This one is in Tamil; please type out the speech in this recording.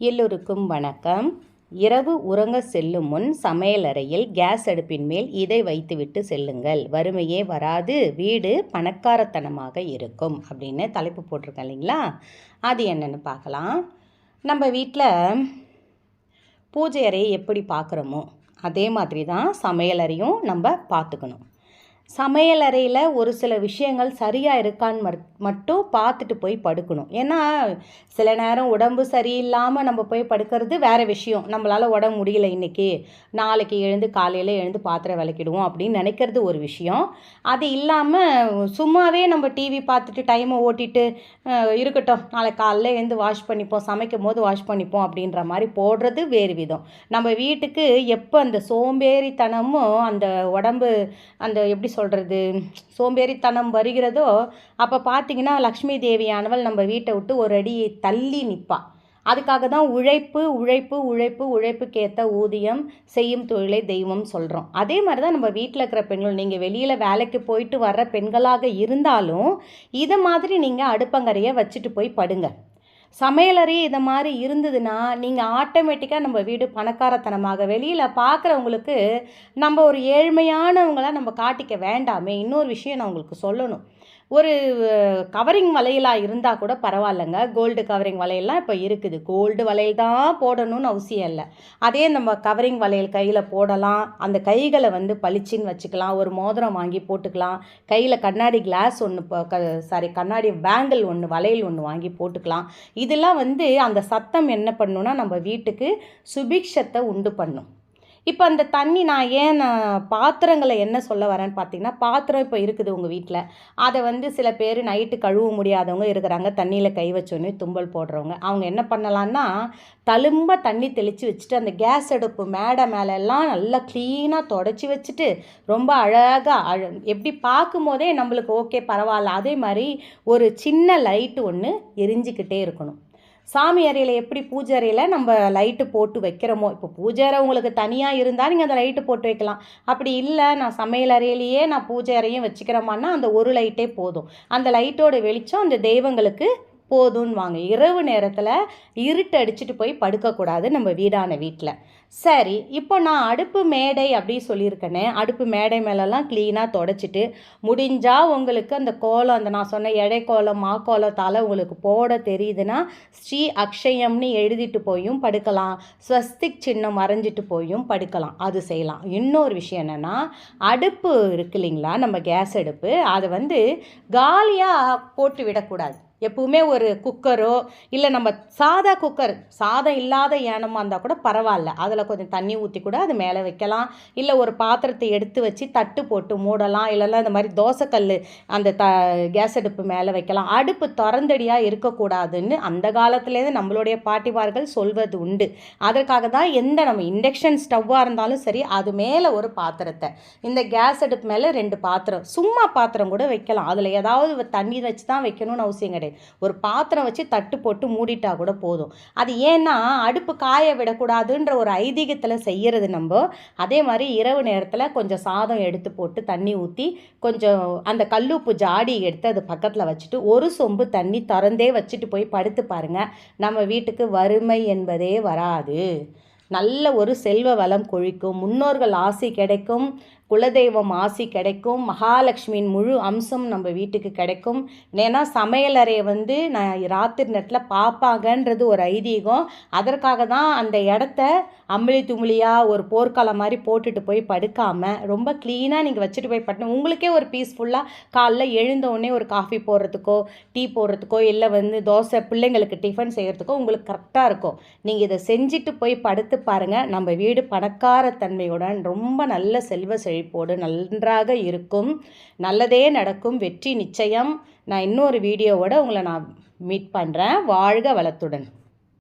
எல்லோருக்கும் வணக்கம். இரவு உறங்க செல்லும் முன் சமையலறையில் கேஸ் அடுப்பின் மேல் இதை வைத்துவிட்டு செல்லுங்கள். வறுமையே வராது. வீடு பணக்காரத்தனமாக இருக்கும் அப்படின்னு தலைப்பு போட்டிருக்கேன் இல்லைங்களா? அது என்னென்னு பார்க்கலாம். நம்ம வீட்டில் பூஜை அறையை எப்படி பார்க்குறோமோ அதே மாதிரி தான் சமையலறையும் நம்ம பார்த்துக்கணும். சமையலறையில் ஒரு சில விஷயங்கள் சரியாக இருக்கான்னு மட் மட்டும் பார்த்துட்டு போய் படுக்கணும். ஏன்னா சில நேரம் உடம்பு சரியில்லாமல் நம்ம போய் படுக்கிறது வேறு விஷயம். நம்மளால் உடம்பு முடியல இன்றைக்கி நாளைக்கு எழுந்து காலையில் எழுந்து பாத்திரம் விளக்கிடுவோம் அப்படின்னு நினைக்கிறது ஒரு விஷயம். அது இல்லாமல் சும்மாவே நம்ம டிவி பார்த்துட்டு டைமை ஓட்டிட்டு இருக்கட்டும். நாளைக்கு காலையில் எழுந்து வாஷ் பண்ணிப்போம் சமைக்கும் போது வாஷ் பண்ணிப்போம் அப்படின்ற மாதிரி போடுறது வேறு விதம். நம்ம வீட்டுக்கு எப்போ அந்த சோம்பேறித்தனமும் அந்த உடம்பு அந்த எப்படி சொல்கிறது சோம்பேறித்தனம் வருகிறதோ அப்போ பார்த்தீங்கன்னா லக்ஷ்மி தேவியானவள் நம்ம வீட்டை விட்டு ஒரு அடி தள்ளி நிற்பாள் அதுக்காக தான் உழைப்பு உழைப்பு உழைப்பு உழைப்புக்கேற்ற ஊதியம் செய்யும் தொழிலை தெய்வம் சொல்கிறோம் அதே மாதிரி தான் நம்ம வீட்டில் இருக்கிற பெண்கள் நீங்கள் வெளியில் வேலைக்கு போயிட்டு வர்ற பெண்களாக இருந்தாலும் இதை மாதிரி நீங்கள் அடுப்பங்கரையை வச்சுட்டு போய் படுங்க. சமையலறை இதை மாதிரி இருந்ததுன்னா நீங்கள் ஆட்டோமேட்டிக்காக நம்ம வீடு பணக்காரத்தனமாக வெளியில் பார்க்குறவங்களுக்கு நம்ம ஒரு ஏழ்மையானவங்களாக நம்ம காட்டிக்க வேண்டாமே. இன்னொரு விஷயம் நான் உங்களுக்கு சொல்லணும். ஒரு கவரிங் வளையலாக இருந்தால் கூட பரவாயில்லைங்க. கோல்டு கவரிங் வளையல்லாம் இப்போ இருக்குது. கோல்டு வளையல் தான் போடணும்னு அவசியம் இல்லை. அதே நம்ம கவரிங் வளையல் கையில் போடலாம். அந்த கைகளை வந்து பளிச்சின்னு வச்சுக்கலாம். ஒரு மோதிரம் வாங்கி போட்டுக்கலாம். கையில் கண்ணாடி கிளாஸ் ஒன்று சாரி கண்ணாடி பேங்கிள் ஒன்று வளையல் ஒன்று வாங்கி போட்டுக்கலாம். இதெல்லாம் வந்து அந்த சத்தம் என்ன பண்ணுன்னா நம்ம வீட்டுக்கு சுபிக்ஷத்தை உண்டு பண்ணும். இப்போ அந்த தண்ணி நான் ஏன் நான் பாத்திரங்களை என்ன சொல்ல வரேன்னு பார்த்தீங்கன்னா பாத்திரம் இப்போ இருக்குது உங்கள் வீட்டில் அதை வந்து சில பேர் நைட்டு கழுவ முடியாதவங்க இருக்கிறாங்க. தண்ணியில் கை வச்சோன்னே தும்பல் போடுறவங்க. அவங்க என்ன பண்ணலான்னா தழும்ப தண்ணி தெளித்து வச்சுட்டு அந்த கேஸ் அடுப்பு மேடை மேலெல்லாம் நல்லா க்ளீனாக தொடச்சி வச்சுட்டு ரொம்ப அழகாக அழ எப்படி பார்க்கும் போதே நம்மளுக்கு ஓகே பரவாயில்ல. அதே மாதிரி ஒரு சின்ன லைட்டு ஒன்று எரிஞ்சிக்கிட்டே இருக்கணும். சாமி அறையில் எப்படி பூஜை அறையில் நம்ம லைட்டு போட்டு வைக்கிறோமோ இப்போ பூஜை அறை உங்களுக்கு தனியாக இருந்தால் நீங்கள் அந்த லைட்டு போட்டு வைக்கலாம். அப்படி இல்லை நான் சமையல் அறையிலேயே நான் பூஜை அறையும் வச்சுக்கிறோமான்னா அந்த ஒரு லைட்டே போதும். அந்த லைட்டோட வெளிச்சம் அந்த தெய்வங்களுக்கு போதும்னு வாங்க இரவு நேரத்தில் இருட்டு அடிச்சுட்டு போய் படுக்கக்கூடாது நம்ம வீடான வீட்டில் சரி இப்போ நான் அடுப்பு மேடை அப்படி சொல்லியிருக்கேனே அடுப்பு மேடை மேலெல்லாம் க்ளீனாக தொடச்சிட்டு முடிஞ்சால் உங்களுக்கு அந்த கோலம் அந்த நான் சொன்ன எடை கோலம் மா கோலத்தால் உங்களுக்கு போட தெரியுதுன்னா ஸ்ரீ அக்ஷயம்னு எழுதிட்டு போயும் படுக்கலாம். ஸ்வஸ்திக் சின்னம் வரைஞ்சிட்டு போயும் படுக்கலாம். அது செய்யலாம். இன்னொரு விஷயம் என்னென்னா அடுப்பு இருக்கு இல்லைங்களா நம்ம கேஸ் அடுப்பு அதை வந்து காலியாக போட்டு விடக்கூடாது. எப்பவுமே ஒரு குக்கரோ இல்லை நம்ம சாதா குக்கர் சாதம் இல்லாத ஏனமாக இருந்தால் கூட பரவாயில்ல. அதில் கொஞ்சம் தண்ணி ஊற்றி கூட அது மேலே வைக்கலாம். இல்லை ஒரு பாத்திரத்தை எடுத்து வச்சு தட்டு போட்டு மூடலாம். இல்லைன்னா இந்த மாதிரி தோசைக்கல் அந்த த கேஸ் அடுப்பு மேலே வைக்கலாம். அடுப்பு திறந்தடியாக இருக்கக்கூடாதுன்னு அந்த காலத்துலேருந்து நம்மளுடைய பாட்டிமார்கள் சொல்வது உண்டு. அதற்காக தான் எந்த நம்ம இண்டக்ஷன் ஸ்டவ்வாக இருந்தாலும் சரி அது மேலே ஒரு பாத்திரத்தை இந்த கேஸ் அடுப்பு மேலே ரெண்டு பாத்திரம் சும்மா பாத்திரம் கூட வைக்கலாம். அதில் ஏதாவது தண்ணி வச்சு தான் வைக்கணும்னு அவசியம் கிடையாது. ஒரு பாத்திரம் வச்சு தட்டு போட்டு மூடிட்டா கூட போதும். அது ஏன்னா அடுப்பு காய விடக்கூடாதுன்ற ஒரு வைதிகத்தில் செய்கிறது நம்ம. அதே மாதிரி இரவு நேரத்தில் கொஞ்சம் சாதம் எடுத்து போட்டு தண்ணி ஊற்றி கொஞ்சம் அந்த கல்லுப்பு ஜாடி எடுத்து அது பக்கத்தில் வச்சுட்டு ஒரு சொம்பு தண்ணி திறந்தே வச்சுட்டு போய் படுத்து பாருங்கள் நம்ம வீட்டுக்கு வறுமை என்பதே வராது. நல்ல ஒரு செல்வ வளம் கொழிக்கும். முன்னோர்கள் ஆசை கிடைக்கும். குலதெய்வம் ஆசி கிடைக்கும். மகாலட்சுமியின் முழு அம்சம் நம்ம வீட்டுக்கு கிடைக்கும். ஏன்னா சமையலறையை வந்து நான் ராத்திரி நேரத்தில் பார்ப்பாங்கன்றது ஒரு ஐதீகம். அதற்காக தான் அந்த இடத்த அம்பளி தும்ளியாக ஒரு போர்க்காலம் மாதிரி போட்டுட்டு போய் படுக்காமல் ரொம்ப க்ளீனாக நீங்கள் வச்சுட்டு போய் பட்டணும் உங்களுக்கே ஒரு பீஸ்ஃபுல்லாக காலைல எழுந்தவுடனே ஒரு காஃபி போடுறதுக்கோ டீ போடுறதுக்கோ இல்லை வந்து தோசை பிள்ளைங்களுக்கு டிஃபன் செய்கிறதுக்கோ உங்களுக்கு கரெக்டாக இருக்கும். நீங்கள் இதை செஞ்சுட்டு போய் படுத்து பாருங்கள் நம்ம வீடு பணக்கார தன்மையுடன் ரொம்ப நல்ல செல்வ செழி செழிப்போடு நன்றாக இருக்கும். நல்லதே நடக்கும். வெற்றி நிச்சயம். நான் இன்னொரு வீடியோவோட உங்களை நான் மீட் பண்ணுறேன் வாழ்க வளத்துடன்.